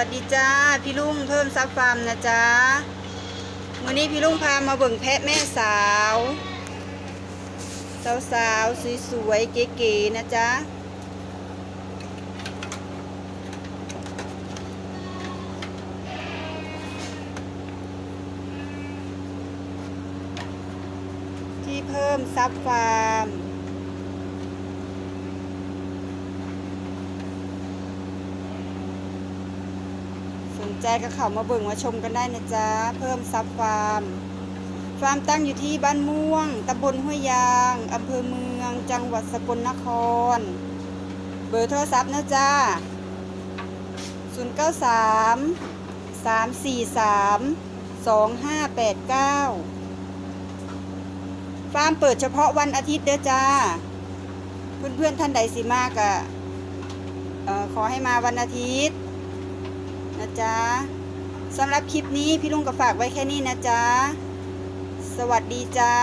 วัสดีจ้าพี่ลุงเพิ่มซับฟาร์มนะจ๊ะวันนี้พี่ลุงพามาเบิ่งแพะแม่สาว สาวสาวสวยๆเก๋ๆนะจ๊ะที่เพิ่มซับฟาร์ม ใจก็เข้ามาเบิ่งมาชมกันได้นะจ๊ะ เพิ่มซับฟาร์ม ฟาร์มตั้งอยู่ที่บ้านม่วงตำบลห้วยยางอำเภอเมือง จังหวัดสกลนคร เบอร์โทรศัพท์นะจ๊ะ 093 343 2589 ฟาร์มเปิดเฉพาะวันอาทิตย์เด้อจ้า เพื่อนๆท่านใดสิมากอะเอ่อขอให้มาวันอาทิตย์ จ๊ะสำหรับคลิปนี้พี่ลุงก็ฝากไว้แค่นี้นะจ๊ะ สวัสดีจ้า